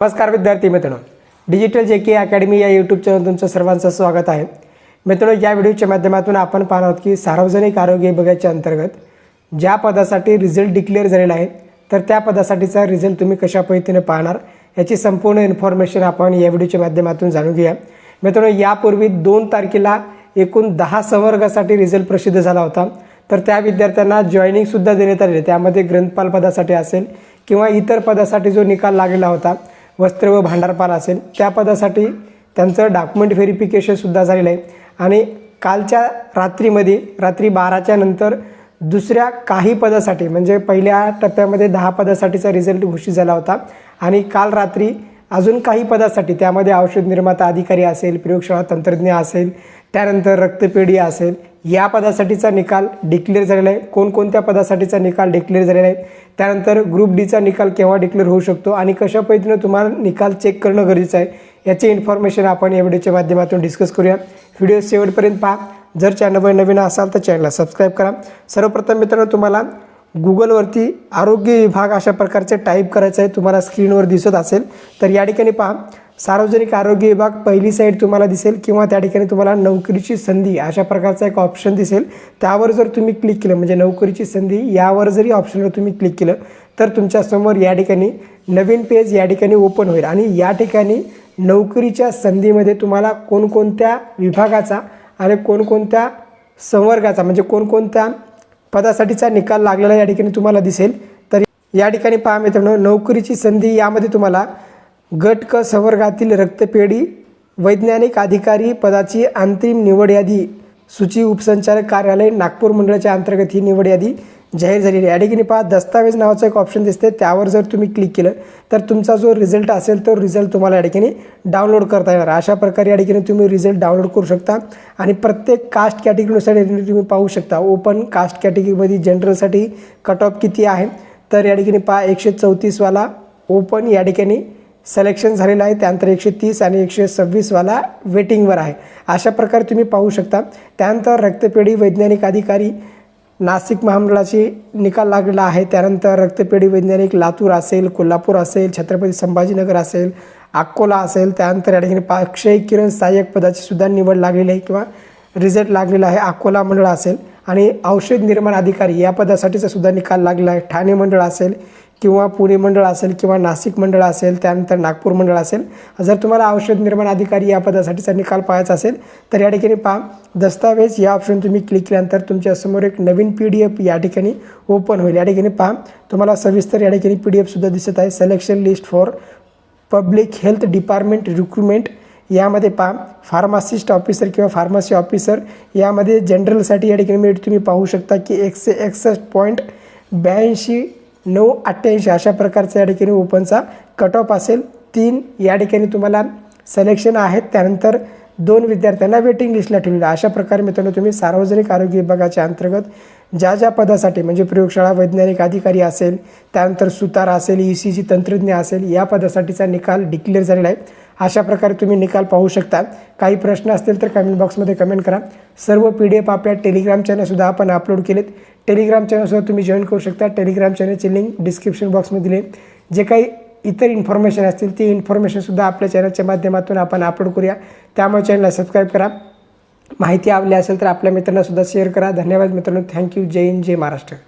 नमस्कार विद्यार्थी मित्रांनो. डिजिटल जे के अकॅडमी या यूट्यूब चॅनल तुमचं सर्वांचं स्वागत आहे. मित्रांनो या व्हिडिओच्या माध्यमातून आपण पाहणार आहोत की सार्वजनिक आरोग्य विभागाच्या अंतर्गत ज्या पदासाठी रिझल्ट डिक्लेअर झालेला आहे तर त्या पदासाठीचा रिझल्ट तुम्ही कशा पद्धतीने पाहणार याची संपूर्ण इन्फॉर्मेशन आपण या व्हिडिओच्या माध्यमातून जाणून घेऊया. मित्रांनो यापूर्वी दोन तारखेला एकूण दहा संवर्गासाठी रिझल्ट प्रसिद्ध झाला होता. तर त्या विद्यार्थ्यांना जॉईनिंगसुद्धा देण्यात आलेले त्यामध्ये ग्रंथपाल पदासाठी असेल किंवा इतर पदासाठी जो निकाल लागलेला होता वस्त्र व भांडारपाल असेल त्या पदासाठी त्यांचं डॉक्युमेंट व्हेरिफिकेशनसुद्धा झालेलं आहे. आणि कालच्या रात्रीमध्ये रात्री बाराच्या नंतर दुसऱ्या काही पदासाठी म्हणजे पहिल्या टप्प्यामध्ये दहा पदासाठीचा रिझल्ट घोषित झाला होता. आणि काल रात्री अजून काही पदासाठी त्यामध्ये औषध निर्माता अधिकारी असेल प्रयोगशाळा तंत्रज्ञ असेल त्यानंतर रक्तपेढी असेल या पदासाठीचा निकाल डिक्लेअर झालेला आहे. कोणकोणत्या पदासाठीचा निकाल डिक्लेअर झालेला आहे? त्यानंतर ग्रुप डीचा निकाल केव्हा डिक्लेअर होऊ शकतो आणि कशा पद्धतीनं तुम्हाला निकाल चेक करणं गरजेचं आहे याची इन्फॉर्मेशन आपण या व्हिडिओच्या माध्यमातून डिस्कस करूया. व्हिडिओ शेवटपर्यंत पहा. जर चॅनलवर नवीन असाल तर चॅनलला सबस्क्राईब करा. सर्वप्रथम मित्रांनो तुम्हाला गुगलवरती आरोग्य विभाग अशा प्रकारचे टाईप करायचं आहे. तुम्हाला स्क्रीनवर दिसत असेल. तर या ठिकाणी पहा. सार्वजनिक आरोग्य विभाग पहिली साईड तुम्हाला दिसेल किंवा त्या ठिकाणी तुम्हाला नोकरीची संधी अशा प्रकारचा एक ऑप्शन दिसेल. त्यावर जर तुम्ही क्लिक केलं म्हणजे नोकरीची संधी यावर जरी ऑप्शनवर तुम्ही क्लिक केलं तर तुमच्यासमोर या ठिकाणी नवीन पेज या ठिकाणी ओपन होईल आणि या ठिकाणी नोकरीच्या संधीमध्ये तुम्हाला कोणकोणत्या विभागाचा आणि कोणकोणत्या संवर्गाचा म्हणजे कोणकोणत्या पदासाठीचा निकाल लागलेला या ठिकाणी तुम्हाला दिसेल. तर या ठिकाणी पहा मित्रांनो नोकरीची संधी यामध्ये तुम्हाला गट क संवर्गातील रक्तपेढी वैज्ञानिक अधिकारी पदाची अंतिम निवड यादी सूची उपसंचालक कार्यालय नागपूर मंडळाच्या अंतर्गत ही निवड यादी जाहीर झालेली आहे. या ठिकाणी पहा दस्तावेज नावाचं एक ऑप्शन दिसते त्यावर जर तुम्ही क्लिक केलं तर तुमचा जो रिझल्ट असेल तो रिझल्ट तुम्हाला या ठिकाणी डाउनलोड करता येणार. अशा प्रकारे या ठिकाणी तुम्ही रिझल्ट डाउनलोड करू शकता. आणि प्रत्येक कास्ट कॅटेगरीनुसार या ठिकाणी तुम्ही पाहू शकता. ओपन कास्ट कॅटेगरीमध्ये जनरलसाठी कट ऑफ किती आहे? तर या ठिकाणी पहा एकशे चौतीसवाला ओपन या ठिकाणी सिलेक्शन झालेलं आहे. त्यानंतर एकशे तीस आणि एकशे सव्वीसवाला वेटिंगवर आहे. अशा प्रकारे तुम्ही पाहू शकता. त्यानंतर रक्तपेढी वैज्ञानिक अधिकारी नाशिक महामंडळाची निकाल लागलेला आहे. त्यानंतर रक्तपेढी वैज्ञानिक लातूर असेल कोल्हापूर असेल छत्रपती संभाजीनगर असेल अकोला असेल. त्यानंतर या ठिकाणी अक्षय किरण सहाय्यक पदाची सुद्धा निवड लागलेली आहे किंवा रिझल्ट लागलेला आहे. अकोला मंडळ असेल आणि औषध निर्माण अधिकारी या पदासाठीचा सुद्धा निकाल लागलेला आहे. ठाणे मंडळ असेल किंवा पुणे मंडळ असेल किंवा नाशिक मंडळ असेल त्यानंतर नागपूर मंडळ असेल जर तुम्हाला औषध निर्माण अधिकारी या पदासाठीचा निकाल पाहायचा असेल तर या ठिकाणी पहा. दस्तावेज या ऑप्शन तुम्ही क्लिक केल्यानंतर तुमच्यासमोर एक नवीन पी डी एफ या ठिकाणी ओपन होईल. या ठिकाणी पहा. तुम्हाला सविस्तर या ठिकाणी पी डी एफसुद्धा दिसत आहे. Selection list for public health department recruitment यामध्ये पहा. फार्मासिस्ट ऑफिसर किंवा फार्मसी ऑफिसर यामध्ये जनरलसाठी या ठिकाणी मेरिट तुम्ही पाहू शकता की एकशे एकसष्ट पॉईंट ब्याऐंशी नऊ अठ्ठ्याऐंशी अशा प्रकारचा या ठिकाणी ओपनचा कट ऑफ असेल. तीन या ठिकाणी तुम्हाला सिलेक्शन आहेत. त्यानंतर दोन विद्यार्थ्यांना वेटिंग लिस्टला ठेवलेलं अशा प्रकारे मित्रांनो तुम्ही सार्वजनिक आरोग्य विभागाच्या अंतर्गत ज्या ज्या पदासाठी म्हणजे प्रयोगशाळा वैज्ञानिक अधिकारी असेल त्यानंतर सुतार असेल ई सी जी तंत्रज्ञ असेल या पदासाठीचा निकाल डिक्लेअर झालेला आहे. अशा प्रकारे तुम्ही निकाल पाहू शकता. काही प्रश्न असतील तर कमेंट बॉक्समध्ये कमेंट करा. सर्व पी डी एफ आपल्या टेलिग्राम चॅनलसुद्धा आपण अपलोड केलेत. टेलिग्राम चॅनलसुद्धा तुम्ही जॉईन करू शकता. टेलिग्राम चॅनलची लिंक डिस्क्रिप्शन बॉक्समध्ये दिली जे काही इतर इन्फॉर्मेशन असतील ती इन्फॉर्मेशनसुद्धा आपल्या चॅनलच्या माध्यमातून आपण अपलोड करूया. त्यामुळे चॅनलला सबस्क्राईब करा. माहिती आवडली असेल तर आपल्या मित्रांनासुद्धा शेअर करा. धन्यवाद मित्रांनो. थँक्यू जय हिंद जय महाराष्ट्र.